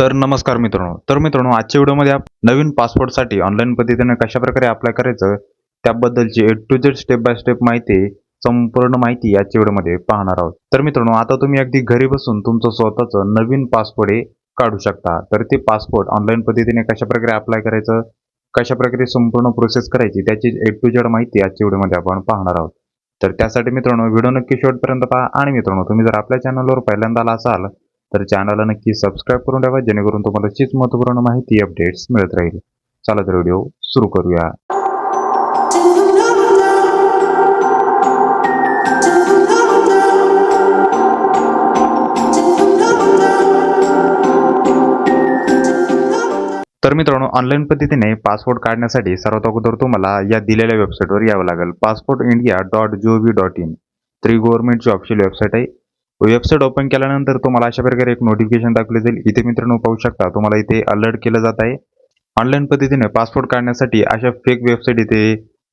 तर नमस्कार मित्रांनो. तर मित्रांनो आजच्या व्हिडिओमध्ये आप नवीन पासपोर्टसाठी ऑनलाईन पद्धतीने कशाप्रकारे अप्लाय करायचं त्याबद्दलची A to Z step by step माहिती संपूर्ण माहिती आजच्या व्हिडिओमध्ये पाहणार आहोत. तर मित्रांनो आता तुम्ही अगदी घरी बसून तुमचं स्वतःचं नवीन पासपोर्ट हे काढू शकता. तर ते पासपोर्ट ऑनलाईन पद्धतीने कशाप्रकारे अप्लाय करायचं कशाप्रकारे संपूर्ण प्रोसेस करायची त्याची ए टू झेड माहिती आजच्या व्हिडिओमध्ये आपण पाहणार आहोत. तर त्यासाठी मित्रांनो व्हिडिओ नक्की शेवटपर्यंत पहा. आणि मित्रांनो तुम्ही जर आपल्या चॅनलवर पहिल्यांदा आला असाल तर चॅनलला नक्की सबस्क्राईब करून ठेवा जेणेकरून तुम्हाला अशीच महत्त्वपूर्ण माहिती अपडेट्स मिळत राहील. चला तर व्हिडिओ सुरू करूया. तर मित्रांनो ऑनलाईन पद्धतीने पासपोर्ट काढण्यासाठी सर्वात अगोदर तुम्हाला या दिलेल्या वेबसाईटवर यावं लागेल. Passport India dot G O V dot in तर ही गव्हर्नमेंटची ऑफिशियल वेबसाईट आहे. वेबसाईट ओपन केल्यानंतर तुम्हाला अशा प्रकारे एक नोटिफिकेशन दाखवले जाईल. इथे मित्रांनो पाहू शकता तुम्हाला इथे अलर्ट केलं जात आहे. ऑनलाईन पद्धतीने पासपोर्ट काढण्यासाठी अशा फेक वेबसाईट इथे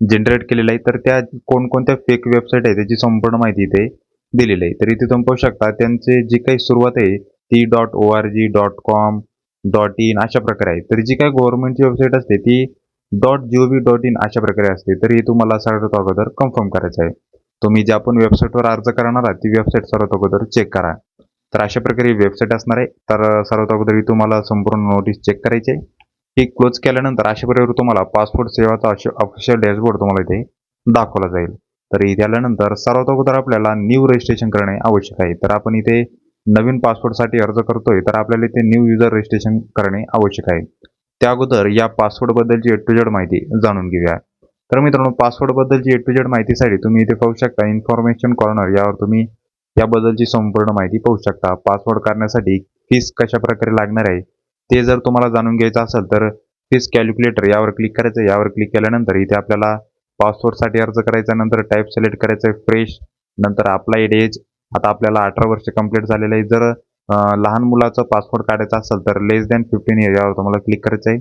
जनरेट केलेलं आहे तर त्या कोणकोणत्या फेक वेबसाईट आहे त्याची संपूर्ण माहिती इथे दिलेली आहे. तर इथे तुम्ही पाहू शकता त्यांचे जी काही सुरुवात आहे ती dot O R G dot com dot in अशा प्रकारे आहे. तर जी काही गव्हर्नमेंटची वेबसाईट असते ती dot G O V dot in अशा प्रकारे असते. तर हे तुम्हाला सगळ्यात अगोदर कन्फर्म करायचं आहे. तुम्ही ज्या पण वेबसाईटवर अर्ज करणार आहात ती वेबसाईट सर्वात अगोदर चेक करा. तर अशा प्रकारे वेबसाईट असणार आहे तर सर्वात अगोदर ही तुम्हाला संपूर्ण नोटीस चेक करायची आहे. ही क्लोज केल्यानंतर अशा प्रकारे तुम्हाला पासपोर्ट सेवाचा ऑफिशियल डॅशबोर्ड तुम्हाला इथे दाखवला जाईल. तर इथे आल्यानंतर सर्वात अगोदर आपल्याला न्यू रजिस्ट्रेशन करणे आवश्यक आहे. तर आपण इथे नवीन पासपोर्टसाठी अर्ज करतोय तर आपल्याला इथे न्यू युजर रजिस्ट्रेशन करणे आवश्यक आहे. त्या अगोदर या पासपोर्टबद्दलची ए टू जेड माहिती जाणून घेऊया. तर मित्रांनो पासपोर्टबद्दलची ए टू जेड माहितीसाठी तुम्ही इथे पाहू शकता इन्फॉर्मेशन कॉर्नर यावर तुम्ही याबद्दलची संपूर्ण माहिती पाहू शकता. पासपोर्ट करण्यासाठी फीस कशा प्रकारे लागणार आहे ते जर तुम्हाला जाणून घ्यायचं असेल तर फीस कॅल्क्युलेटर यावर क्लिक करायचं यावर क्लिक केल्यानंतर इथे आपल्याला पासपोर्टसाठी अर्ज करायचा नंतर टाईप सिलेक्ट करायचं आहे फ्रेश नंतर अप्लाईड एज आता आपल्याला अठरा वर्ष कंप्लीट झालेलं आहे. जर लहान मुलाचं पासपोर्ट काढायचं असेल तर लेस दॅन फिफ्टीन इयर यावर तुम्हाला क्लिक करायचं आहे.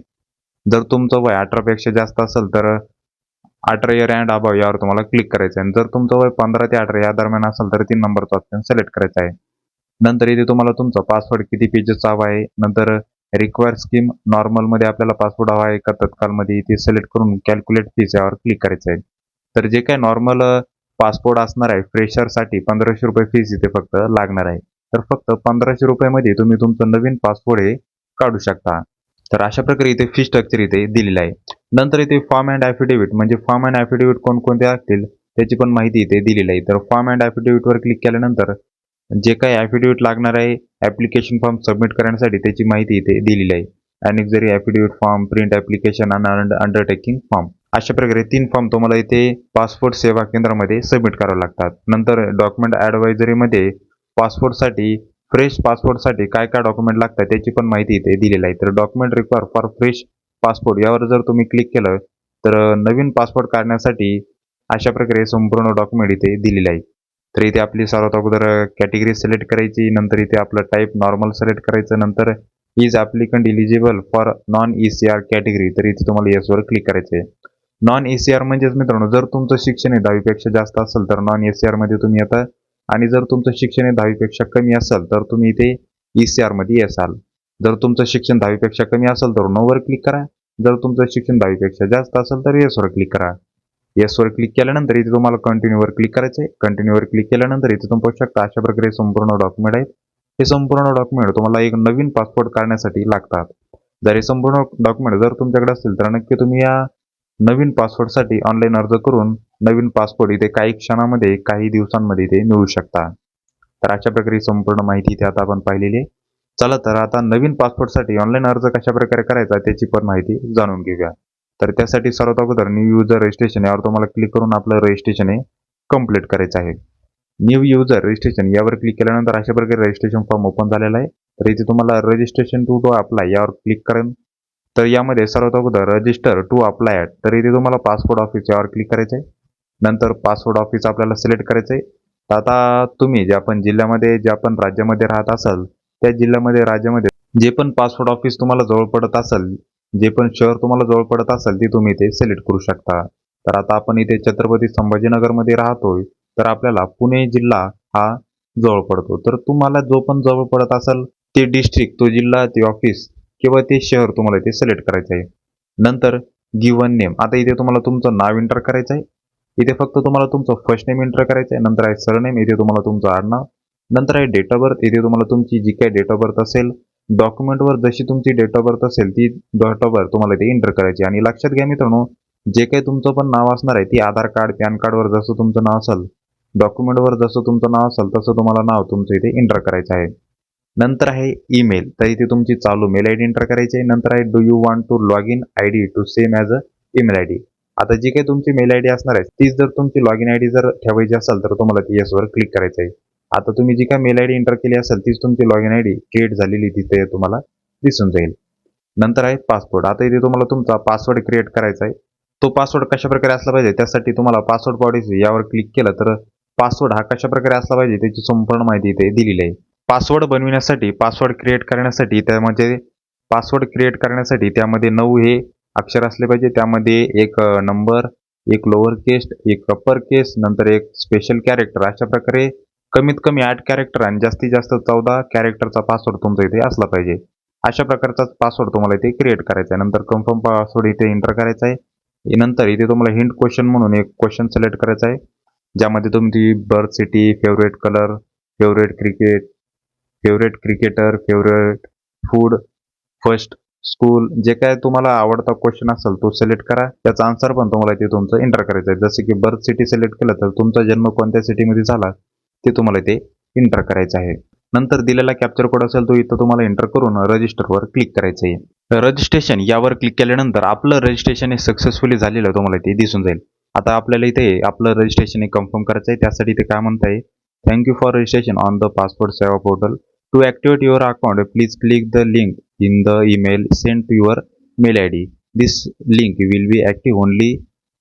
जर तुमचं वय अठरापेक्षा जास्त असेल तर अठरा इयर अँड अबाव यावर तुम्हाला क्लिक करायचं आहे जर तुमचं वय पंधरा ते अठरा या दरम्यान असेल तर तीन नंबरचा ऑप्शन सिलेक्ट करायचा आहे. नंतर इथे तुम्हाला तुमचा पासवर्ड किती पेजेसचा हवा आहे. नंतर रिक्वायर स्कीम नॉर्मलमध्ये आपल्याला पासपोर्ट हवा आहे का? तत्कालमध्ये इथे सिलेक्ट करून कॅल्क्युलेट फीस यावर क्लिक करायचं आहे. तर जे काय नॉर्मल पासपोर्ट असणार आहे फ्रेशरसाठी पंधराशे रुपये फीस इथे फक्त लागणार आहे. तर फक्त पंधराशे रुपयामध्ये तुम्ही तुमचं नवीन पासपोर्ट हे काढू शकता. तर अशा प्रकारे इथे फी स्ट्रक्चर इथे दिलेलं आहे. नंतर इथे फॉर्म अँड ॲफिडेव्हिट म्हणजे फॉर्म अँड ॲफिडेव्हिट कोणकोणते असतील त्याची पण माहिती इथे दिलेली आहे. तर फॉर्म अँड ॲफिडेव्हिटवर क्लिक केल्यानंतर जे काही ॲफिडेव्हिट लागणार आहे ॲप्लिकेशन फॉर्म सबमिट करण्यासाठी त्याची माहिती इथे दिलेली आहे. Annexure affidavit form print application आणि अंडरटेकिंग फॉर्म अशा प्रकारे तीन फॉर्म तुम्हाला इथे पासपोर्ट सेवा केंद्रामध्ये सबमिट करावे लागतात. नंतर डॉक्युमेंट ॲडवायझरीमध्ये पासपोर्टसाठी फ्रेश पासपोर्टसाठी काय काय डॉक्युमेंट लागतात त्याची पण माहिती इथे दिलेली आहे. तर document require for fresh passport यावर जर तुम्ही क्लिक केलं तर नवीन पासपोर्ट काढण्यासाठी अशा प्रकारे संपूर्ण डॉक्युमेंट इथे दिलेले आहे. तर इथे आपली सर्वात अगोदर कॅटेगरी सिलेक्ट करायची नंतर इथे आपलं टाईप नॉर्मल सिलेक्ट करायचं नंतर is applicant eligible for non E C R category तर इथे तुम्हाला येसवर क्लिक करायचं आहे नॉन ए सी आर म्हणजेच मित्रांनो जर तुमचं शिक्षण हे दहावीपेक्षा जास्त असेल तर नॉन ए सी आरमध्ये तुम्ही येता आणि जर तुमचं शिक्षण हे दहावीपेक्षा कमी असेल तर तुम्ही इथे ई सी आरमध्ये येसाल. जर तुमचं शिक्षण दहावीपेक्षा कमी असेल तर नोवर क्लिक करा. जर तुमचं शिक्षण दहावीपेक्षा जास्त असेल तर येसवर क्लिक करा. येसवर क्लिक केल्यानंतर इथे तुम्हाला कंटिन्यूवर क्लिक करायचं आहे कंटिन्यूवर क्लिक केल्यानंतर इथे तुम्ही पाहू शकता अशा प्रकारे संपूर्ण डॉक्युमेंट आहेत. हे संपूर्ण डॉक्युमेंट तुम्हाला एक नवीन पासपोर्ट काढण्यासाठी लागतात. जर हे संपूर्ण डॉक्युमेंट जर तुमच्याकडे असतील तर नक्की तुम्ही या नवीन पासपोर्टसाठी ऑनलाईन अर्ज करून नवीन पासपोर्ट इथे काही क्षणामध्ये काही दिवसांमध्ये इथे मिळू शकता. तर अशा प्रकारे संपूर्ण माहिती इथे आता आपण पाहिलेली आहे. चला तर आता नवीन पासपोर्टसाठी ऑनलाईन अर्ज कशा प्रकारे करायचा त्याची पण माहिती जाणून घेऊया. तर त्यासाठी सर्वात अगोदर न्यू युजर रजिस्ट्रेशन यावर तुम्हाला क्लिक करून आपलं रजिस्ट्रेशन हे कंप्लीट करायचं आहे. न्यू युजर रजिस्ट्रेशन यावर क्लिक केल्यानंतर अशा प्रकारे रजिस्ट्रेशन फॉर्म ओपन झालेला आहे. तर इथे तुम्हाला रजिस्ट्रेशन टू टू अप्लाय यावर क्लिक करेन. तर यामध्ये सर्वात अगोदर रजिस्टर टू अप्लाय तर इथे तुम्हाला पासपोर्ट ऑफिस यावर क्लिक करायचं आहे. नंतर पासपोर्ट ऑफिस आपल्याला सिलेक्ट करायचं आहे. तर आता तुम्ही ज्या पण जिल्ह्यामध्ये ज्या पण राज्यामध्ये राहत असाल त्या जिल्ह्यामध्ये राज्यामध्ये जे पण पासपोर्ट ऑफिस तुम्हाला जवळ पडत असेल जे पण शहर तुम्हाला जवळ पडत असेल ते तुम्ही इथे सिलेक्ट करू शकता. तर आता आपण इथे छत्रपती संभाजीनगरमध्ये राहतोय तर आपल्याला पुणे जिल्हा हा जवळ पडतो. तर तुम्हाला जो पण जवळ पडत असेल ते डिस्ट्रिक्ट तो जिल्हा ते ऑफिस किंवा ते शहर तुम्हाला इथे सिलेक्ट करायचं आहे. नंतर गिवन नेम आता इथे तुम्हाला तुमचं नाव एंटर करायचं आहे. इथे फक्त तुम्हाला तुमचं फर्स्ट नेम एंटर करायचं आहे नंतर आहे सरनेम इथे तुम्हाला तुमचं आडनाव. नंतर आहे डेट ऑफ बर्थ इथे तुम्हाला तुमची जी काही डेट ऑफ बर्थ असेल डॉक्युमेंटवर जशी तुमची डेट ऑफ बर्थ असेल ती डेट ऑफ बर्थ तुम्हाला इथे एंटर करायची आणि लक्षात घ्या मित्रांनो जे काही तुमचं पण नाव असणार आहे ती आधार कार्ड पॅन कार्डवर जसं तुमचं नाव असेल डॉक्युमेंटवर जसं तुमचं नाव असेल तसं तुम्हाला नाव तुमचं इथे एंटर करायचं आहे. नंतर आहे ईमेल तर इथे तुमची चालू मेल आय डी एंटर करायची आहे. नंतर आहे do you want to log in I D to same as a email I D आता जी काही तुमची मेल आय डी असणार आहे तीच जर तुमची लॉग इन आय डी जर ठेवायची असेल तर तुम्हाला ती येसवर क्लिक करायचं आहे. आता तुम्ही जी काय मेल आय डी एंटर केली असेल तीच तुमची log in I D create झालेली तिथे तुम्हाला दिसून जाईल. नंतर आहे पासवर्ड आता इथे तुम्हाला तुमचा पासवर्ड क्रिएट करायचा आहे. तो पासवर्ड कशा प्रकारे असला पाहिजे त्यासाठी तुम्हाला पासवर्ड पॉलिसी यावर क्लिक केलं तर पासवर्ड हा कशा प्रकारे असला पाहिजे त्याची संपूर्ण माहिती इथे दिलेली आहे. पासवर्ड बनविण्यासाठी पासवर्ड क्रिएट करण्यासाठी त्यामध्ये पासवर्ड क्रिएट करण्यासाठी त्यामध्ये नऊ हे अक्षर असले पाहिजे. त्यामध्ये एक नंबर एक लोअर केस्ट एक अप्पर केस नंतर एक स्पेशल कॅरेक्टर अशा प्रकारे कमीत कमी आठ कॅरेक्टर आणि जास्तीत जास्त चौदा कॅरेक्टरचा पासवर्ड तुमचा इथे असला पाहिजे. अशा प्रकारचाच पासवर्ड तुम्हाला इथे क्रिएट करायचा आहे. नंतर कन्फर्म पासवर्ड इथे एंटर करायचा आहे. नंतर इथे तुम्हाला हिंट क्वेश्चन म्हणून एक क्वेश्चन सिलेक्ट करायचा आहे. ज्यामध्ये तुमची birth city favourite colour favourite cricket favourite cricketer favourite food first school जे काय तुम्हाला आवडता क्वेश्चन असेल तो सिलेक्ट करा. त्याचा आन्सर पण तुम्हाला इथे तुमचं एंटर करायचं आहे. जसं की बर्थ सिटी सिलेक्ट केलं तर तुमचा जन्म कोणत्या सिटीमध्ये झाला? ते तुम्हाला इथे एंटर करायचं आहे. नंतर दिलेला कॅप्चर कोड असेल तो इथं तुम्हाला एंटर करून रजिस्टरवर क्लिक करायचं आहे. रजिस्ट्रेशन यावर क्लिक केल्यानंतर आपलं रजिस्ट्रेशन हे सक्सेसफुली झालेलं तुम्हाला इथे दिसून जाईल. आता आपल्याला इथे आपलं रजिस्ट्रेशन हे कन्फर्म करायचं आहे. त्यासाठी इथे काय म्हणत आहे thank you for registration on the passport Seva portal to activate your account please click the link in the email send to your mail I D this link will be active only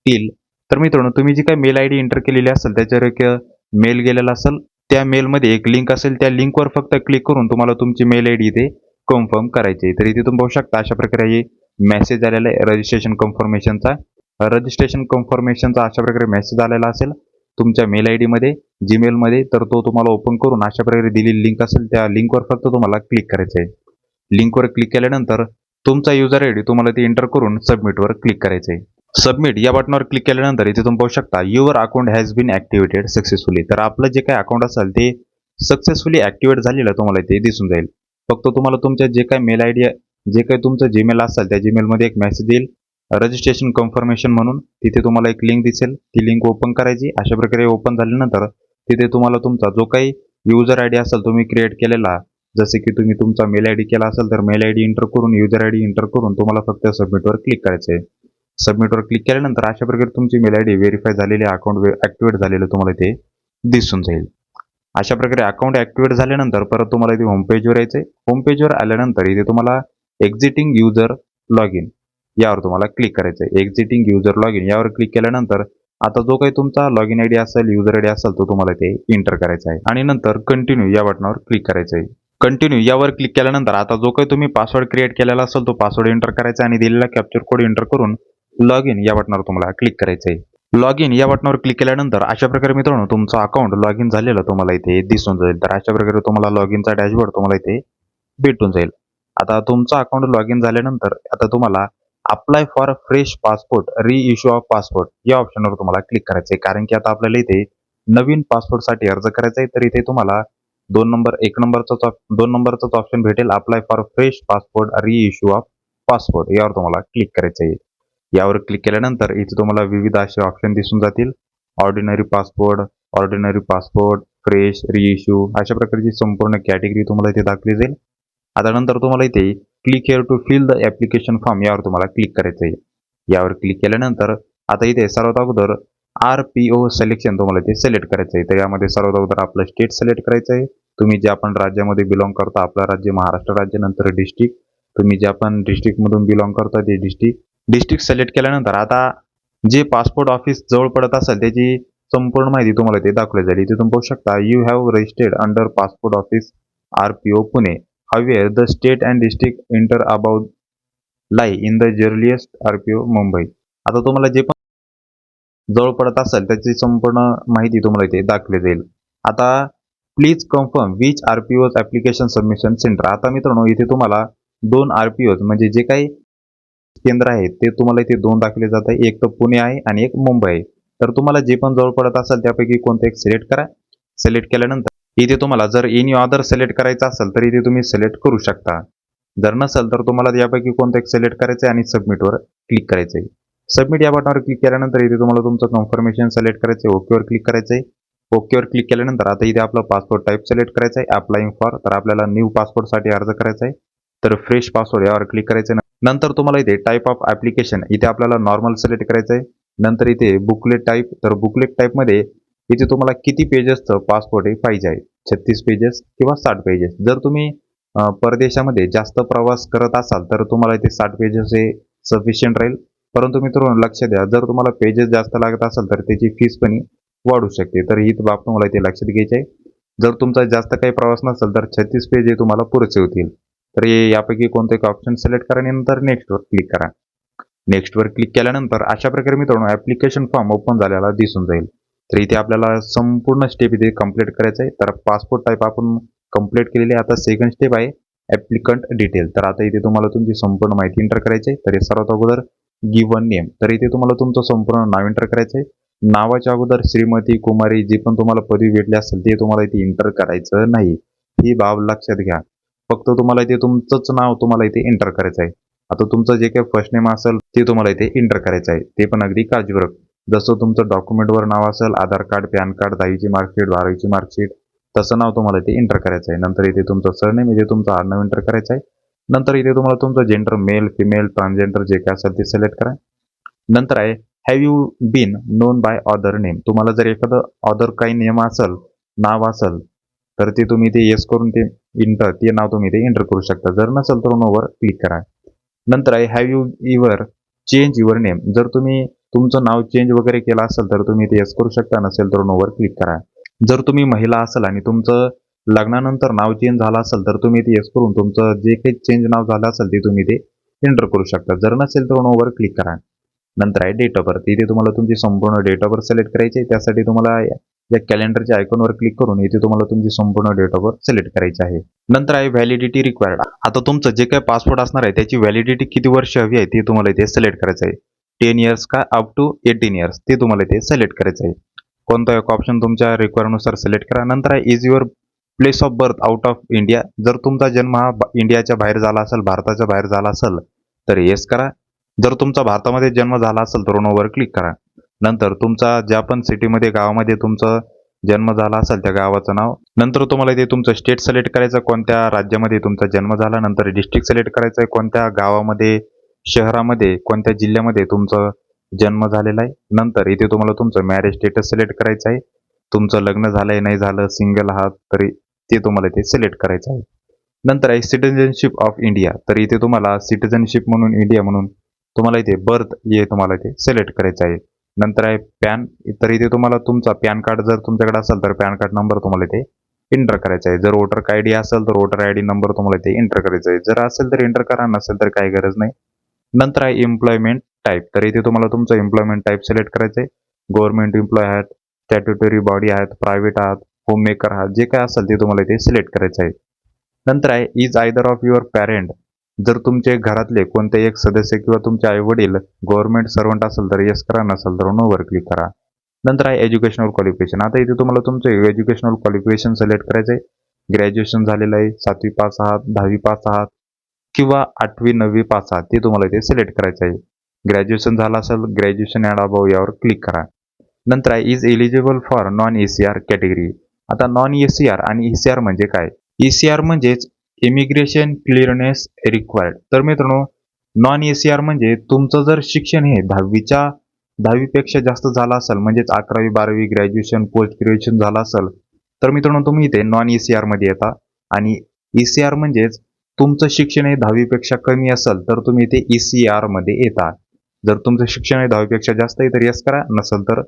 till तर मित्रांनो तुम्ही जी काही mail I D enter केलेली असेल त्याच्यावर एक mail गेलेला असेल त्या मेलमध्ये एक लिंक असेल त्या लिंकवर फक्त क्लिक करून तुम्हाला तुमची मेल आय डी इथे कन्फर्म करायची आहे. तर इथे तुम्ही पाहू शकता अशा प्रकारे मेसेज आलेला आहे. रजिस्ट्रेशन कन्फर्मेशनचा रजिस्ट्रेशन कन्फर्मेशनचा अशा प्रकारे मेसेज आलेला असेल तुमच्या मेल आय डीमध्ये जीमेलमध्ये तर तो तुम्हाला ओपन करून अशा प्रकारे दिलेली लिंक असेल त्या लिंकवर फक्त तुम्हाला क्लिक करायचं आहे. लिंकवर क्लिक केल्यानंतर तुमचा युजर आय डी तुम्हाला ते एंटर करून सबमिटवर क्लिक करायचं आहे. सबमिट या बटनावर क्लिक केल्यानंतर इथे तुम्ही पाहू शकता your account has been activated successfully तर आपलं जे काही अकाउंट असेल ते सक्सेसफुली ॲक्टिवेट झालेलं तुम्हाला इथे दिसून जाईल. फक्त तुम्हाला तुमच्या जे काही मेल आय डी जे काही तुमचं जीमेल असेल त्या जीमेलमध्ये एक मेसेज येईल. रजिस्ट्रेशन कन्फर्मेशन म्हणून तिथे तुम्हाला एक लिंक दिसेल. ती लिंक ओपन करायची. अशा प्रकारे ओपन झाल्यानंतर तिथे तुम्हाला तुमचा जो काही युजर आय डी असेल तुम्ही क्रिएट केलेला जसे की तुम्ही तुमचा मेल आय डी केला असेल तर मेल आय डी इंटर करून युजर आय डी इंटर करून तुम्हाला फक्त सबमिटवर क्लिक करायचं आहे सबमिटवर क्लिक केल्यानंतर अशा प्रकारे तुमची मेल आय डी व्हेरीफाय झालेली अकाउंट ॲक्टिवेट झालेलं तुम्हाला इथे दिसून जाईल. अशा प्रकारे अकाउंट ॲक्टिवेट झाल्यानंतर परत तुम्हाला इथे होम पेजवर यायचं आहे होम पेजवर आल्यानंतर इथे तुम्हाला एक्झिटिंग युजर लॉग इन यावर तुम्हाला क्लिक करायचं आहे एक्झिटिंग युजर लॉग इन यावर क्लिक केल्यानंतर आता जो काही तुमचा लॉग इन आय डी असेल युजर आय डी असेल तो तुम्हाला इथे एंटर करायचा आहे. आणि नंतर कंटिन्यू या बटनावर क्लिक करायचं आहे कंटिन्यू यावर क्लिक केल्यानंतर आता जो काही तुम्ही पासवर्ड क्रिएट केलेला असेल तो पासवर्ड एंटर करायचा आणि दिलेला कॅप्चर कोड एंटर करून लॉग इन या बटनावर तुम्हाला क्लिक करायचं आहे लॉग इन या बटनावर क्लिक केल्यानंतर अशा प्रकारे मित्रांनो तुमचं अकाउंट लॉग इन झालेलं तुम्हाला इथे दिसून जाईल. तर अशा प्रकारे तुम्हाला लॉग इनचा डॅशबोर्ड तुम्हाला इथे भेटून जाईल. आता तुमचं अकाउंट लॉग इन झाल्यानंतर आता तुम्हाला apply for fresh passport re issue of passport या ऑप्शनवर तुम्हाला क्लिक करायचं आहे कारण की आता आपल्याला इथे नवीन पासपोर्टसाठी अर्ज करायचा आहे तर इथे तुम्हाला दोन नंबर एक नंबरचाच दोन नंबरचाच ऑप्शन भेटेल. Apply for fresh passport re issue of passport यावर तुम्हाला क्लिक करायचं आहे यावर क्लिक केल्यानंतर इथे तुम्हाला विविध असे ऑप्शन दिसून जातील. Ordinary passport ordinary passport fresh reissue अशा प्रकारची संपूर्ण कॅटेगरी तुम्हाला इथे दाखवली जाईल. आता नंतर तुम्हाला इथे click here to fill the application form यावर तुम्हाला क्लिक करायचं आहे. यावर क्लिक केल्यानंतर आता इथे सर्वात अगोदर आर पी ओ सिलेक्शन तुम्हाला इथे सिलेक्ट करायचं आहे. तर यामध्ये सर्वात अगोदर आपलं स्टेट सिलेक्ट करायचं आहे. तुम्ही जे आपण राज्यामध्ये बिलॉंग करता आपलं राज्य महाराष्ट्र राज्य नंतर डिस्ट्रिक्ट तुम्ही जे आपण डिस्ट्रिक्टमधून बिलॉंग करता ते डिस्ट्रिक्ट डिस्ट्रिक्ट सिलेक्ट केल्यानंतर आता जे पासपोर्ट ऑफिस जवळ पडत असेल त्याची संपूर्ण माहिती तुम्हाला ते दाखवली जाईल. इथे तुम्ही पाहू शकता you have registered under passport office R P O Pune where the state and district enter about lie in the jurisdiction R P O Mumbai आता तुम्हाला जे पण जवळ पडत असेल त्याची संपूर्ण माहिती तुम्हाला इथे दाखवली जाईल. आता please confirm which R P O's application submission centre आता मित्रांनो इथे तुम्हाला दोन आर पी ओज म्हणजे जे काही केंद्र आहेत ते तुम्हाला इथे दोन दाखवले जात आहे. एक तर पुणे आहे आणि एक मुंबई आहे. तर तुम्हाला जे पण जवळ पडत असेल त्यापैकी कोणतं एक सिलेक्ट करा. सिलेक्ट केल्यानंतर इथे तुम्हाला जर एनी ऑदर सिलेक्ट करायचं असेल तर इथे तुम्ही सिलेक्ट करू शकता. जर नसेल तर तुम्हाला यापैकी कोणतं एक सिलेक्ट करायचं आहे आणि सबमिटवर क्लिक करायचं आहे सबमिट या बटनावर क्लिक केल्यानंतर इथे तुम्हाला तुमचं कन्फर्मेशन सिलेक्ट करायचं आहे ओकेवर क्लिक करायचं आहे ओकेवर क्लिक केल्यानंतर आता इथे आपला पासपोर्ट टाईप सिलेक्ट करायचं आहे अप्लाईंग फॉर तर आपल्याला न्यू पासपोर्टसाठी अर्ज करायचा आहे तर फ्रेश पासवर्ड यावर क्लिक करायचं आहे नंतर तुम्हाला इथे टाईप ऑफ ॲप्लिकेशन इथे आपल्याला नॉर्मल सिलेक्ट करायचं आहे नंतर इथे बुकलेट टाईप तर बुकलेट टाईपमध्ये इथे तुम्हाला किती पेजेसचं पासपोर्ट हे पाहिजे आहे? छत्तीस पेजेस किंवा साठ पेजेस जर तुम्ही परदेशामध्ये जास्त प्रवास करत असाल तर तुम्हाला इथे साठ पेजेस हे सफिशियंट राहील. परंतु मित्रांनो लक्ष द्या जर तुम्हाला पेजेस जास्त लागत असेल तर त्याची फीस पण वाढू शकते. तर ही बाब तुम्हाला इथे लक्षात घ्यायची आहे. जर तुमचा जास्त काही प्रवास नसेल तर छत्तीस पेज हे तुम्हाला पुरेसे होतील. तर यापैकी कोणते एक ऑप्शन सिलेक्ट करा आणि नंतर नेक्स्टवर क्लिक करा. नेक्स्टवर क्लिक केल्यानंतर अशा प्रकारे मित्रांनो ॲप्लिकेशन फॉर्म ओपन झालेला दिसून जाईल. तर इथे आपल्याला संपूर्ण स्टेप इथे कंप्लीट करायचं आहे. तर पासपोर्ट टाईप आपण कंप्लीट केलेली आहे. आता सेकंड स्टेप आहे ॲप्लिकंट डिटेल तर आता इथे तुम्हाला तुमची संपूर्ण माहिती एंटर करायची आहे. तर हे सर्वात अगोदर गिवन नेम तर इथे तुम्हाला तुमचं संपूर्ण नाव एंटर करायचं आहे. नावाच्या अगोदर श्रीमती कुमारी जी पण तुम्हाला पदवी भेटली असेल ते तुम्हाला इथे एंटर करायचं नाही. ही बाब लक्षात घ्या. फक्त तुम्हाला इथे तुमचंच नाव तुम्हाला इथे एंटर करायचं आहे. आता तुमचं जे काही फर्स्ट नेम असेल ते तुम्हाला इथे एंटर करायचं आहे. ते पण अगदी काळजीपूर्वक. जसं तुमचं डॉक्युमेंटवर नाव असेल आधार कार्ड पॅन कार्ड दहावीची मार्कशीट बारावीची मार्कशीट तसं नाव तुम्हाला इथे एंटर करायचं आहे. नंतर इथे तुमचं सरनेम इथे तुमचं आडनाव एंटर करायचं आहे. नंतर इथे तुम्हाला तुमचं जेंडर मेल फिमेल ट्रान्सजेंडर जे काय असेल ते सिलेक्ट करा. नंतर आहे have you been known by other name तुम्हाला जर एखादं ऑदर काही नेम असेल नाव असेल तर ते तुम्ही ते येस करून ते इंटर ते नाव तुम्ही इथे एंटर करू शकता. जर नसेल तर नोवर क्लिक करा. नंतर आहे have you ever change your name जर तुम्ही तुमचं नाव चेंज वगैरे केलं असेल तर तुम्ही ते येस करू शकता. नसेल तर नोवर क्लिक करा. जर तुम्ही महिला असाल आणि तुमचं लग्नानंतर नाव चेंज झालं असेल तर तुम्ही ते येस करून तुमचं जे काही चेंज नाव झालं असेल ते तुम्ही ते एंटर करू शकता. जर नसेल तर नोवर क्लिक करा. नंतर आहे डेट ऑफ बर्थ इथे तुम्हाला तुमची संपूर्ण डेट ऑफ बर्थ सिलेक्ट करायची आहे. त्यासाठी तुम्हाला या- कॅलेंडरच्या आयकॉनवर क्लिक करून इथे तुम्हाला तुमची संपूर्ण डेट ऑफ बर्थ सिलेक्ट करायची आहे. नंतर आहे व्हॅलिडिटी रिक्वायर्ड आता तुमचं जे काही पासपोर्ट असणार आहे त्याची व्हॅलिडिटी किती वर्ष हवी आहे ते तुम्हाला इथे सिलेक्ट करायचं आहे. टेन इयर्स का अप टू एटीन इयर्स ते तुम्हाला इथे सिलेक्ट करायचं आहे. कोणता एक ऑप्शन तुमच्या रिक्वायरनुसार सिलेक्ट करा. नंतर आहे is your place of birth out of India जर तुमचा जन्म हा इंडियाच्या बाहेर झाला असेल भारताच्या बाहेर झाला असेल तर येस करा. जर तुमचा भारतामध्ये जन्म झाला असेल तर नोवर क्लिक करा. नंतर तुमचा ज्या पण सिटीमध्ये गावामध्ये तुमचा जन्म झाला असेल त्या गावाचं नाव नंतर तुम्हाला इथे तुमचं स्टेट सिलेक्ट करायचं कोणत्या राज्यामध्ये तुमचा जन्म झाला नंतर डिस्ट्रिक्ट सिलेक्ट करायचं आहे कोणत्या गावामध्ये शहरामध्ये कोणत्या जिल्ह्यामध्ये तुमचं जन्म झालेला आहे. नंतर इथे तुम्हाला तुमचं मॅरेज स्टेटस सिलेक्ट करायचं आहे. तुमचं लग्न झालंय नाही झालं सिंगल आहात तरी ते तुम्हाला इथे सिलेक्ट करायचं आहे. नंतर आहे सिटिझनशिप ऑफ इंडिया तर इथे तुम्हाला सिटिझनशिप म्हणून इंडिया म्हणून तुम्हाला इथे बर्थ हे तुम्हाला इथे सिलेक्ट करायचं आहे. नंतर आहे पॅन. तर इथे तुम्हाला तुमचा पॅन कार्ड जर तुमच्याकडे असेल तर पॅन कार्ड नंबर तुम्हाला इथे एंटर करायचा आहे. जर वोटर आय डी असेल तर वोटर आय डी नंबर तुम्हाला इथे एंटर करायचा आहे. जर असेल तर एंटर करा नसेल तर काही गरज नाही. नंतर आहे एम्प्लॉयमेंट टाईप तर इथे तुम्हाला तुमचं एम्प्लॉयमेंट टाईप सिलेक्ट करायचं आहे. गव्हर्नमेंट एम्प्लॉय आहेत स्टॅट्युटरी बॉडी आहेत प्रायव्हेट आहात होम मेकर आहात जे काय असेल ते तुम्हाला इथे सिलेक्ट करायचं आहे. नंतर आहे is either of your parent जर तुमचे घरातले कोणते एक सदस्य किंवा तुमचे आई वडील गव्हर्नमेंट सर्वंट असेल तर येस करा नसेल तर नोवर क्लिक करा. नंतर आहे एज्युकेशनल क्वालिफिकेशन आता इथे तुम्हाला तुमचं एज्युकेशनल क्वालिफिकेशन सिलेक्ट करायचं आहे. ग्रॅज्युएशन झालेलं आहे सातवी पास आहात दहावी पास आहात किंवा आठवी नववी पास आहात ते तुम्हाला इथे सिलेक्ट करायचं आहे. ग्रॅज्युएशन झालं असेल ग्रॅज्युएशन ॲड अबाव यावर क्लिक करा. नंतर आहे is eligible for non A C R category आता नॉन ए सी आर आणि ई सी आर म्हणजे काय? ई सी आर म्हणजेच इमिग्रेशन क्लिअरनेस रिक्वायर्ड. तर मित्रांनो नॉन ए सी आर म्हणजे तुमचं जर शिक्षण हे दहावीच्या दहावीपेक्षा जास्त झालं असेल म्हणजेच अकरावी बारावी ग्रॅज्युएशन पोस्ट ग्रॅज्युएशन झालं असेल तर मित्रांनो तुम्ही इथे नॉन ए सी आरमध्ये येता. आणि ई सी आर म्हणजेच तुमचं शिक्षण हे दहावीपेक्षा कमी असेल तर तुम्ही इथे ई सी आरमध्ये येता. जर तुमचं शिक्षण हे दहावीपेक्षा जास्त आहे तर यस करा. नसेल तर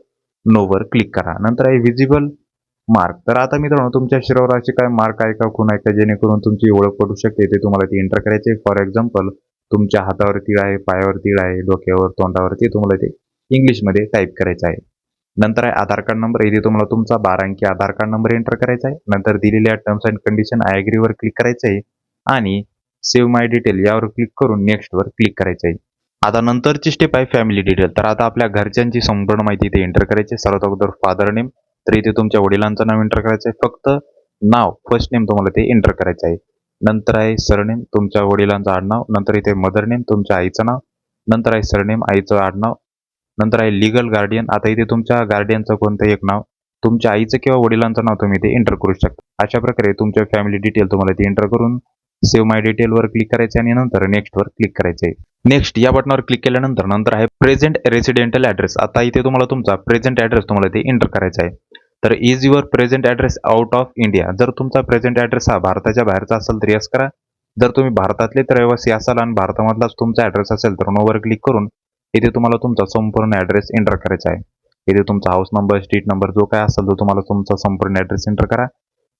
नोवर क्लिक करा. नंतर आहे व्हिजिबल मार्क. तर आता मित्रांनो तुमच्या शरीरावर असे काय मार्क आहे का खूण आहे का जेणेकरून तुमची ओळख पडू शकते ते तुम्हाला ती एंटर करायचे. फॉर एक्झाम्पल तुमच्या हातावर तीळ आहे पायावर तीळ आहे डोक्यावर तोंडावर ते तुम्हाला ते इंग्लिशमध्ये टाईप करायचं आहे. नंतर आहे आधार कार्ड नंबर इथे तुम्हाला तुमचा बारा अंकी आधार कार्ड नंबर एंटर करायचा आहे. नंतर दिलेल्या टर्म्स अँड कंडिशन आय वर क्लिक करायचं आहे. आणि सेव्ह माय डिटेल यावर क्लिक करून नेक्स्ट वर क्लिक करायचं आहे. आता नंतरची स्टेप आहे फॅमिली डिटेल तर आता आपल्या घरच्यांची संपूर्ण माहिती इथे एंटर करायची आहे. सर्वात अगोदर फादर नेम तर इथे तुमच्या वडिलांचं नाव एंटर करायचं आहे फक्त नाव फर्स्ट नेम तुम्हाला ते एंटर करायचं आहे नंतर आहे सरनेम तुमच्या वडिलांचं आडनाव. नंतर इथे मदर नेम तुमच्या आईचं नाव. नंतर आहे सरनेम आईचं आडनाव. नंतर आहे लिगल गार्डियन आता इथे तुमच्या गार्डियनचं कोणतं एक नाव. तुमच्या आईचं किंवा वडिलांचं नाव तुम्ही इथे एंटर करू शकता. अशा प्रकारे तुमच्या फॅमिली डिटेल तुम्हाला ते एंटर करून सेव्ह माय डिटेल वर क्लिक करायचे आणि नंतर नेक्स्ट वर क्लिक करायचे नेक्स्ट या बटनावर क्लिक केल्यानंतर नंतर आहे प्रेझेंट रेसिडेंटल ऍड्रेस आता इथे तुम्हाला तुमचा प्रेझेंट ऍड्रेस तुम्हाला इथे एंटर करायचा आहे. तर is your present address out of India जर तुमचा प्रेझेंट ऍड्रेस हा भारताच्या बाहेरचा असेल तर यस करा. जर तुम्ही भारतातले तर रहिवासी असाल आणि भारतामधलाच तुमचा ऍड्रेस असेल तर नोवर क्लिक करून इथे तुम्हाला तुमचा संपूर्ण ऍड्रेस एंटर करायचा आहे. इथे तुमचा हाऊस नंबर स्ट्रीट नंबर जो काय असेल तो तुम्हाला तुमचा संपूर्ण ऍड्रेस एंटर करा.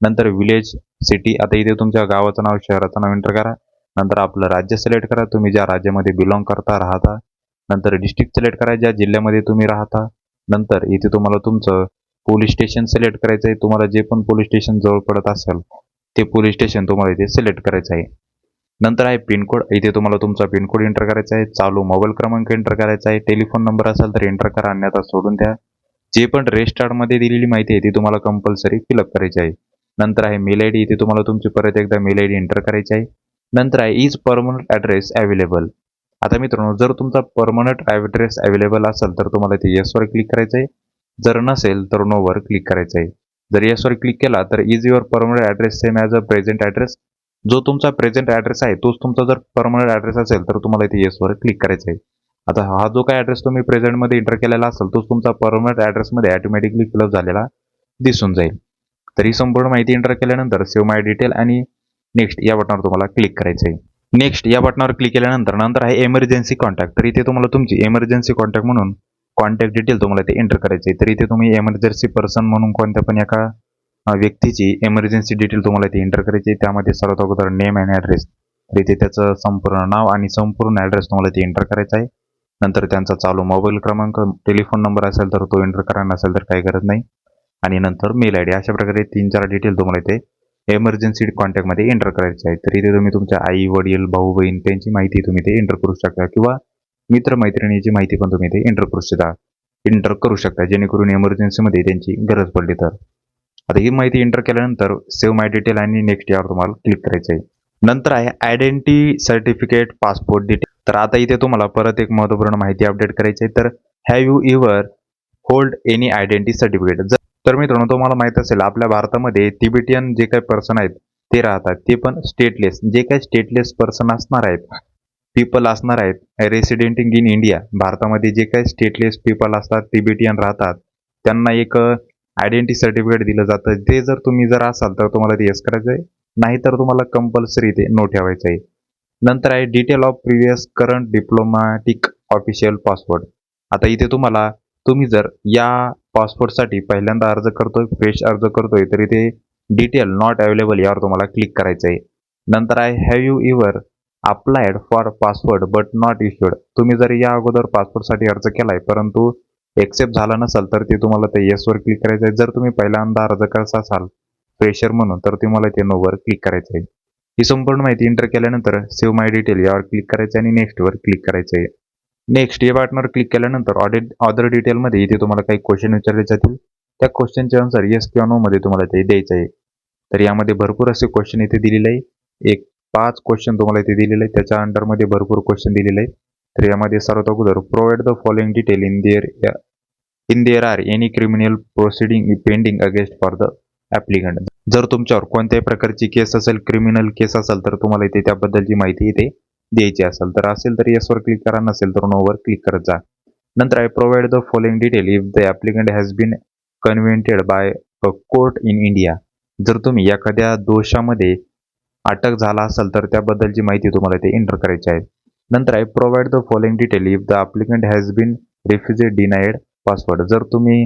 नंतर विलेज सिटी आता इथे तुमच्या गावाचं नाव शहराचं नाव एंटर करा. नंतर आपलं राज्य सिलेक्ट करा. तुम्ही ज्या राज्यामध्ये बिलॉंग करता राहता. नंतर डिस्ट्रिक्ट सिलेक्ट करा. ज्या जिल्ह्यामध्ये तुम्ही राहता. नंतर इथे तुम्हाला तुमचं पोलीस स्टेशन सिलेक्ट करायचं आहे तुम्हाला जे पण पोलीस स्टेशन जवळ पडत असेल ते पोलीस स्टेशन तुम्हाला इथे सिलेक्ट करायचं आहे. नंतर आहे पिनकोड इथे तुम्हाला तुमचा पिनकोड एंटर करायचा आहे. चालू मोबाईल क्रमांक एंटर करायचा आहे. टेलिफोन नंबर असेल तर एंटर करा. अन्यथा सोडून द्या. जे पण रेस्टार्टमध्ये दिलेली माहिती आहे ती तुम्हाला कंपल्सरी फिलअप करायची आहे. नंतर आहे मेल आय डी इथे तुम्हाला तुमची परत एकदा मेल आय डी एंटर करायची आहे. नंतर आहे इज परमनंट ॲड्रेस अवेलेबल आता मित्रांनो जर तुमचा परमनंट ॲड्रेस अवेलेबल असेल तर तुम्हाला इथे येसवर क्लिक करायचं आहे जर नसेल तर नोवर क्लिक करायचं आहे जर येसवर क्लिक केला तर is your permanent address same as a present address जो तुमचा प्रेझेंट ॲड्रेस आहे तोच तुमचा जर परमनंट ॲड्रेस असेल तर तुम्हाला इथे येसवर क्लिक करायचं आहे आता हा जो काय ॲड्रेस तुम्ही प्रेझेंटमध्ये एंटर केलेला असेल तोच तुमचा परमनंट ॲड्रेसमध्ये ऑटोमॅटिकली फिलअप झालेला दिसून जाईल. तर ही संपूर्ण माहिती एंटर केल्यानंतर सेव्ह माय डिटेल आणि नेक्स्ट या बटनावर तुम्हाला क्लिक करायचं आहे नेक्स्ट या बटनावर क्लिक केल्यानंतर नंतर आहे एमर्जन्सी कॉन्टॅक्ट तर इथे तुम्हाला तुमची एमर्जन्सी कॉन्टॅक्ट म्हणून कॉन्टॅक्ट डिटेल तुम्हाला ते एंटर करायचे तर इथे तुम्ही एमर्जन्सी पर्सन म्हणून कोणत्या पण एका व्यक्तीची एमर्जन्सी डिटेल तुम्हाला ते एंटर करायची त्यामध्ये सर्वात अगोदर नेम अँड ॲड्रेस तर इथे त्याचं संपूर्ण नाव आणि संपूर्ण ॲड्रेस तुम्हाला ते एंटर करायचा आहे नंतर त्यांचा चालू मोबाईल क्रमांक टेलिफोन नंबर असेल तर तो एंटर करायला नसेल तर काही गरज नाही. आणि नंतर मेल आय डी अशा प्रकारे तीन चार डिटेल तुम्हाला इथे एमर्जन्सी कॉन्टॅक्टमध्ये एंटर करायचे आहे तर इथे तुम्ही तुमच्या आई वडील भाऊ बहीण त्यांची माहिती तुम्ही ते एंटर करू शकता किंवा मित्र मैत्रिणीची माहिती पण तुम्ही इथे एंटर करू शकता एंटर करू शकता जेणेकरून एमर्जन्सीमध्ये त्यांची गरज पडली तर. आता ही माहिती एंटर केल्यानंतर सेव्ह माय डिटेल आणि नेक्स्ट यावर तुम्हाला क्लिक करायचं आहे. नंतर आहे आयडेंटिटी सर्टिफिकेट पासपोर्ट डिटेल तर आता इथे तुम्हाला परत एक महत्त्वपूर्ण माहिती अपडेट करायची आहे. तर have you ever hold any identity certificate जर तर मित्रांनो तुम्हाला माहीत असेल आपल्या भारतामध्ये तिबेटियन जे काही पर्सन आहेत ते राहतात. ते पण स्टेटलेस जे काही स्टेटलेस पर्सन असणार आहेत पीपल असणार आहेत रेसिडेंट इन इंडिया भारतामध्ये जे काही स्टेटलेस पीपल असतात तिबेटियन राहतात त्यांना एक uh, आयडेंटिटी सर्टिफिकेट दिलं जातं. ते जर तुम्ही जर असाल तर तुम्हाला ते यस करायचं आहे. नाहीतर तुम्हाला कंपल्सरी ते नो ठेवायचं आहे. नंतर आहे detail of previous current diplomatic official password आता इथे तुम्हाला तुम्ही जर या पासपोर्टसाठी पहिल्यांदा अर्ज करतोय फ्रेश अर्ज करतोय तरी ते डिटेल नॉट अवेलेबल यावर तुम्हाला क्लिक करायचं आहे नंतर I have you ever applied for passport but not issued तुम्ही जर या अगोदर पासपोर्टसाठी अर्ज केलाय परंतु एक्सेप्ट झाला नसेल तर ते तुम्हाला ते येसवर क्लिक करायचं आहे जर तुम्ही पहिल्यांदा अर्ज करत असाल फ्रेशर म्हणून तर तुम्हाला ते नोवर क्लिक करायचं आहे ही संपूर्ण माहिती एंटर केल्यानंतर सेव्ह माय डिटेल यावर क्लिक करायचं आणि नेक्स्टवर क्लिक करायचं आहे नेक्स्ट या बटनवर क्लिक केल्यानंतर ऑडिट ऑदर डिटेलमध्ये इथे तुम्हाला काही क्वेश्चन विचारले जातील. त्या क्वेश्चनच्या आन्सर येस किंवा नो मध्ये तुम्हाला ते द्यायचं आहे. तर यामध्ये भरपूर असे क्वेश्चन इथे दिलेले आहे. एक पाच क्वेश्चन तुम्हाला इथे दिलेले आहे त्याच्या अंडरमध्ये भरपूर क्वेश्चन दिलेले आहे तर यामध्ये सर्वात अगोदर provide the following detail in there in there are any criminal proceeding pending against for the applicant जर तुमच्यावर कोणत्याही प्रकारची केस असेल क्रिमिनल केस असेल तर तुम्हाला इथे त्याबद्दलची माहिती इथे द्यायची असेल तर असेल तर येसवर क्लिक करा नसेल तर नोवर क्लिक करत जा. नंतर I provide the following detail if the applicant has been convicted by a court in India जर तुम्ही एखाद्या दोषामध्ये अटक झाला असेल तर त्याबद्दलची माहिती तुम्हाला ते एंटर करायची आहे. नंतर I provide the following detail if the applicant has been refused denied password जर तुम्ही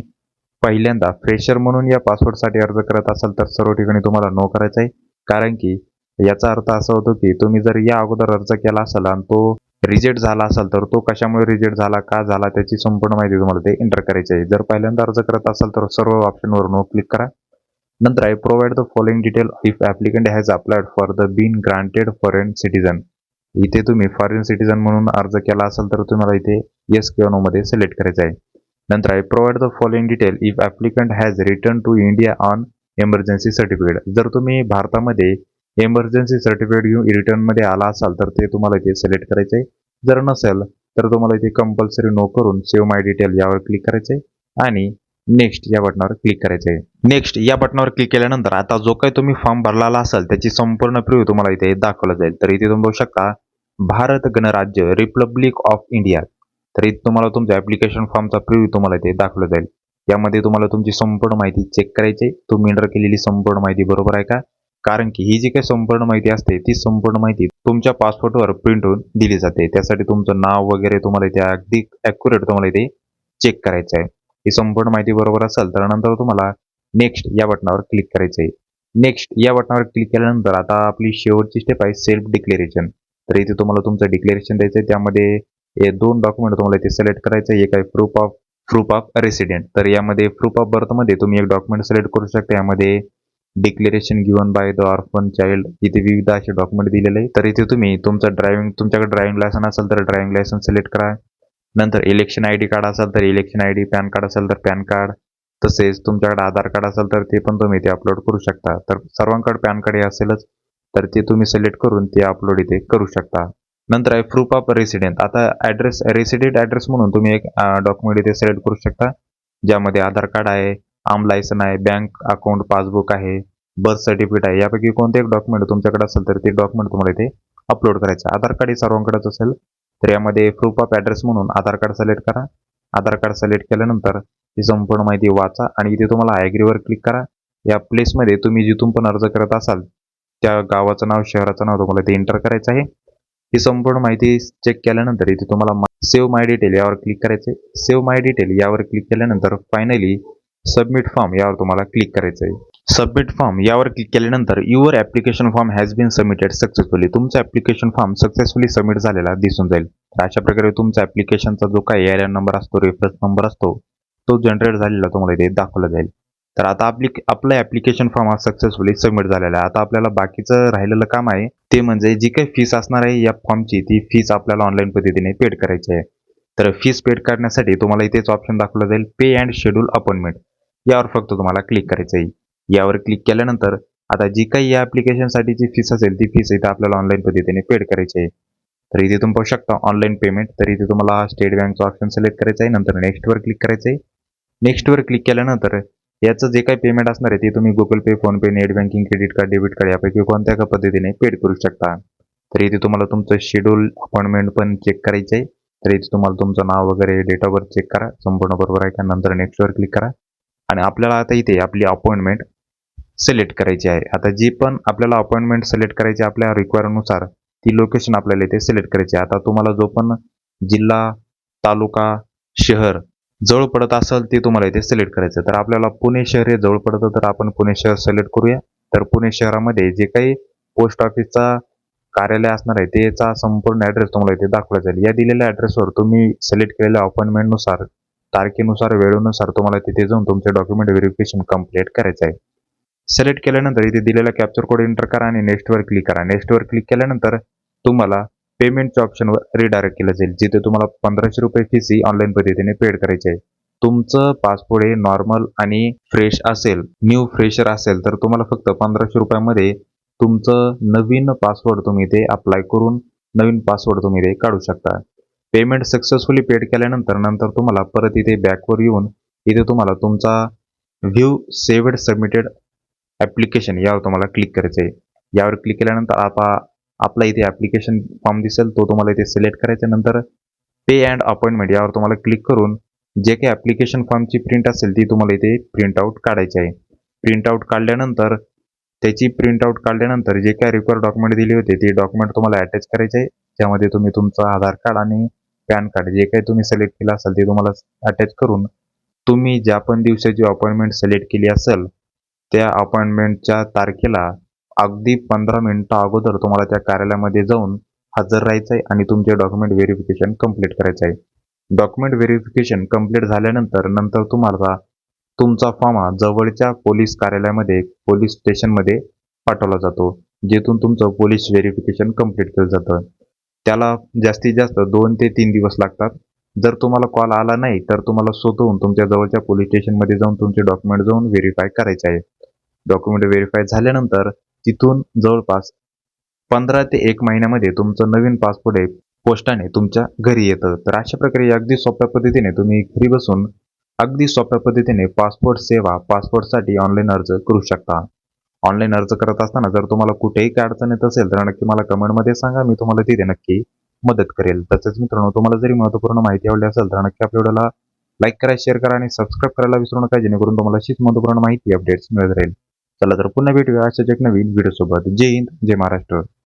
पहिल्यांदा फ्रेशर म्हणून या पासवर्डसाठी अर्ज करत असाल तर सर्व ठिकाणी तुम्हाला नो करायचं आहे. कारण की याचा अर्थ असा होतो की तुम्ही जर या अगोदर अर्ज केला असाल आणि तो रिजेक्ट झाला असाल तर तो कशामुळे रिजेक्ट झाला का झाला त्याची संपूर्ण माहिती तुम्हाला ते एंटर करायची आहे. जर पहिल्यांदा अर्ज करत असाल तर सर्व ऑप्शनवर नो क्लिक करा. नंतर आहे provide the following detail if applicant has applied for the been granted foreign citizen इथे तुम्ही फॉरेन सिटीजन म्हणून अर्ज केला असाल तर तुम्हाला इथे येस किंवा नो मध्ये सिलेक्ट करायचं आहे. नंतर आहे provide the following detail if applicant has return to India on emergency certificate जर तुम्ही भारतामध्ये एमर्जन्सी सर्टिफिकेट घेऊन रिटर्नमध्ये आला असाल तर ते तुम्हाला इथे सिलेक्ट करायचं आहे जर नसेल तर तुम्हाला इथे कंपल्सरी नो करून सेव्ह माय डिटेल यावर क्लिक करायचं आहे आणि नेक्स्ट या बटनावर क्लिक करायचं आहे नेक्स्ट या बटनावर क्लिक केल्यानंतर आता जो काही तुम्ही फॉर्म भरलेला असाल त्याची संपूर्ण प्रिव्ह्यू तुम्हाला इथे दाखवला जाईल. तर इथे तुम्ही बघू शकता भारत गणराज्य रिपब्लिक ऑफ इंडिया तर इथे तुम्हाला तुमच्या ऍप्लिकेशन फॉर्मचा प्रिव्ह्यू तुम्हाला इथे दाखवला जाईल. यामध्ये तुम्हाला तुमची संपूर्ण माहिती चेक करायची आहे तुम्ही एंटर केलेली संपूर्ण माहिती बरोबर आहे का? कारण की ही जी काही संपूर्ण माहिती असते ती संपूर्ण माहिती तुमच्या पासपोर्टवर प्रिंट होऊन दिली जाते. त्यासाठी तुमचं नाव वगैरे तुम्हाला इथे अगदी ॲक्युरेट तुम्हाला इथे चेक करायचं आहे. ही संपूर्ण माहिती बरोबर असेल तर नंतर तुम्हाला नेक्स्ट या बटनावर क्लिक करायचं आहे नेक्स्ट या बटनावर क्लिक केल्यानंतर आता आपली शेवटची स्टेप आहे सेल्फ डिक्लेरेशन तर इथे तुम्हाला तुमचं डिक्लेरेशन द्यायचं आहे. त्यामध्ये हे दोन डॉक्युमेंट तुम्हाला इथे सिलेक्ट करायचं आहे. एक आहे proof of proof of resident तर यामध्ये प्रूफ ऑफ बर्थमध्ये तुम्ही एक डॉक्युमेंट सिलेक्ट करू शकता. यामध्ये declaration given by the orphan child इथे विविध असे डॉक्युमेंट दिलेले आहे तर इथे तुम्ही तुमचं ड्रायव्हिंग तुमच्याकडे ड्रायव्हिंग लायसन असेल तर ड्रायव्हिंग लायसन सिलेक्ट करा. नंतर इलेक्शन आय डी कार्ड असेल तर election I D PAN card असेल तर पॅन कार्ड तसेच तुमच्याकडे आधार कार्ड असेल तर ते पण तुम्ही इथे अपलोड करू शकता. तर सर्वांकडे पॅन कार्ड हे असेलच तर ते तुम्ही सिलेक्ट करून ते अपलोड इथे करू शकता. नंतर आहे प्रूफ ऑफ रेसिडेंट आता ॲड्रेस रेसिडेंट ॲड्रेस म्हणून तुम्ही एक डॉक्युमेंट इथे सिलेक्ट करू शकता ज्यामध्ये आधार कार्ड आहे आम लायसन आहे बँक अकाउंट पासबुक आहे बर्थ सर्टिफिकेट आहे यापैकी कोणते एक डॉक्युमेंट तुमच्याकडे असेल तर ते डॉक्युमेंट तुम्हाला इथे अपलोड करायचं आधार कार्ड हे सर्वांकडेच असेल तर यामध्ये प्रूफ ऑफ ॲड्रेस म्हणून आधार कार्ड सिलेक्ट करा. आधार कार्ड सिलेक्ट केल्यानंतर ही संपूर्ण माहिती वाचा आणि इथे तुम्हाला ॲग्रीवर क्लिक करा. या प्लेसमध्ये तुम्ही जिथून पण अर्ज करत असाल त्या गावाचं नाव शहराचं नाव तुम्हाला ते एंटर करायचं आहे. ही संपूर्ण माहिती चेक केल्यानंतर इथे तुम्हाला सेव्ह माय डिटेल यावर क्लिक करायचे सेव्ह माय डिटेल यावर क्लिक केल्यानंतर फायनली सबमिट फॉर्म यावर तुम्हाला क्लिक करायचं आहे सबमिट फॉर्म यावर क्लिक केल्यानंतर your application form has been submitted successfully तुमचा ॲप्लिकेशन फॉर्म सक्सेसफुली सबमिट झालेला दिसून जाईल. तर अशा प्रकारे तुमचा ॲप्लिकेशनचा जो काही एरिया नंबर असतो रेफरन्स नंबर असतो तो जनरेट झालेला तुम्हाला इथे दाखवला जाईल. तर आता आपली आपलं ॲप्लिकेशन फॉर्म हा सक्सेसफुली सबमिट झालेला आहे. आता आपल्याला बाकीचं राहिलेलं काम आहे ते म्हणजे जी काही फीस असणार आहे या फॉर्मची ती फीस आपल्याला ऑनलाईन पद्धतीने पेड करायची आहे. तर फीस पेड करण्यासाठी तुम्हाला इथेच ऑप्शन दाखवलं जाईल पे अँड शेड्यूल अपॉइंटमेंट यावर फक्त तुम्हाला क्लिक करायचं आहे. यावर क्लिक केल्यानंतर आता जी काही या ॲप्लिकेशनसाठीची फीस असेल ती फीस इथे आपल्याला ऑनलाईन पद्धतीने पेड करायची आहे. तर इथे तुम्ही पाहू शकता ऑनलाईन पेमेंट तर इथे तुम्हाला स्टेट बँकचा ऑप्शन सिलेक्ट करायचं आहे. नंतर नेक्स्टवर क्लिक करायचं आहे. नेक्स्टवर क्लिक केल्यानंतर याचं जे काही पेमेंट असणार आहे ते तुम्ही Google Pay PhonePe net banking credit card debit card यापैकी कोणत्या का पद्धतीने पेड करू शकता? तर इथे तुम्हाला तुमचं शेड्यूल अपॉइंटमेंट पण चेक करायचं आहे. तर इथे तुम्हाला तुमचं नाव वगैरे डेट ऑफ बर्थ चेक करा. संपूर्ण बरोबर आहे का? नंतर नेक्स्टवर क्लिक करा. आणि आपल्याला आता इथे आपली अपॉइंटमेंट सिलेक्ट करायची आहे. आता जी पण आपल्याला अपॉइंटमेंट सिलेक्ट करायची आपल्या रिक्वायरनुसार ती लोकेशन आपल्याला इथे सिलेक्ट करायची आहे. आता तुम्हाला जो पण जिल्हा तालुका शहर जवळ पडत असेल ते तुम्हाला इथे सिलेक्ट करायचं तर आपल्याला पुणे शहर हे जवळ पडतं तर आपण पुणे शहर सिलेक्ट करूया. तर पुणे शहरामध्ये जे काही पोस्ट ऑफिसचा कार्यालय असणार आहे त्याचा संपूर्ण ॲड्रेस तुम्हाला इथे दाखवला जाईल या दिलेल्या ॲड्रेसवर तुम्ही सिलेक्ट केलेल्या अपॉइंटमेंटनुसार तारखेनुसार वेळेनुसार तुम्हाला तिथे जाऊन तुमचे डॉक्युमेंट व्हेरिफिकेशन कंप्लीट करायचं आहे. सिलेक्ट केल्यानंतर इथे दिलेला कॅप्चर कोड एंटर करा आणि नेक्स्टवर क्लिक करा. नेक्स्टवर क्लिक केल्यानंतर तुम्हाला पेमेंटच्या ऑप्शनवर रिडायरेक्ट केलं जाईल जिथे तुम्हाला पंधराशे रुपये फीस ही ऑनलाईन पद्धतीने पेड करायची आहे. तुमचं पासपोर्ट हे नॉर्मल आणि फ्रेश असेल न्यू फ्रेशर असेल तर तुम्हाला फक्त पंधराशे रुपयामध्ये तुमचं नवीन पासवर्ड तुम्ही ते अप्लाय करून नवीन पासवर्ड तुम्ही ते काढू शकता. पेमेंट सक्सेसफुली पेड केल्यानंतर नंतर तुम्हाला परत इथे बॅकवर येऊन इथे तुम्हाला तुमचा व्ह्यू सेव्हड सबमिटेड ॲप्लिकेशन यावर तुम्हाला क्लिक करायचं आहे यावर क्लिक केल्यानंतर आता आपला इथे ॲप्लिकेशन फॉर्म दिसेल तो तुम्हाला इथे सिलेक्ट करायचा नंतर पे अँड अपॉइंटमेंट यावर तुम्हाला क्लिक करून जे काही ॲप्लिकेशन फॉर्मची प्रिंट असेल ती तुम्हाला इथे प्रिंट आऊट काढायची आहे. प्रिंट आऊट काढल्यानंतर त्याची प्रिंट आऊट काढल्यानंतर जे काही रिक्वायर डॉक्युमेंट दिले होते ते डॉक्युमेंट तुम्हाला अटॅच करायचे आहे. त्यामध्ये तुम्ही तुमचं आधार कार्ड आणि पॅन कार्ड जे काही तुम्ही सिलेक्ट केलं असेल ते तुम्हाला अटॅच करून तुम्ही ज्या पण दिवसाची अपॉइंटमेंट सिलेक्ट केली असेल त्या अपॉइंटमेंटच्या तारखेला अगदी पंधरा मिनिटं अगोदर तुम्हाला त्या कार्यालयामध्ये जाऊन हजर राहायचं आहे आणि तुमचे डॉक्युमेंट व्हेरिफिकेशन कंप्लीट करायचं आहे डॉक्युमेंट व्हेरिफिकेशन कंप्लीट झाल्यानंतर नंतर तुम्हाला तुमचा फॉर्म हा जवळच्या पोलीस कार्यालयामध्ये पोलीस स्टेशनमध्ये पाठवला जातो जेथून तुमचं पोलीस व्हेरिफिकेशन कंप्लीट केलं जातं. त्याला जास्तीत जास्त दोन ते तीन दिवस लागतात. जर तुम्हाला कॉल आला नाही तर तुम्हाला स्वतःहून तुमच्या जवळच्या पोलीस स्टेशनमध्ये जाऊन तुमचे डॉक्युमेंट जाऊन व्हेरीफाय करायचे आहे. डॉक्युमेंट व्हेरीफाय झाल्यानंतर तिथून जवळपास पंधरा ते एक महिन्यामध्ये तुमचं नवीन पासपोर्ट आहे पोस्टाने तुमच्या घरी येतं. तर अशा प्रकारे अगदी सोप्या पद्धतीने तुम्ही घरी बसून अगदी सोप्या पद्धतीने पासपोर्ट सेवा पासपोर्टसाठी ऑनलाईन अर्ज करू शकता. ऑनलाईन अर्ज करत असताना जर तुम्हाला कुठेही काय अडचण येत असेल तर नक्की मला कमेंटमध्ये सांगा. मी तुम्हाला तिथे नक्की मदत करेल. तसेच मित्रांनो तुम्हाला जरी महत्त्वपूर्ण माहिती आवडली असेल तर नक्की आपल्या व्हिडिओला लाईक करा शेअर करा आणि सबस्क्राईब करायला विसरू नका जेणेकरून तुम्हाला अशीच महत्त्वपूर्ण माहिती अपडेट्स मिळत राहील. चला तर पुन्हा भेटूया अशाच एक नवीन व्हिडिओ सोबत. जय हिंद जय महाराष्ट्र.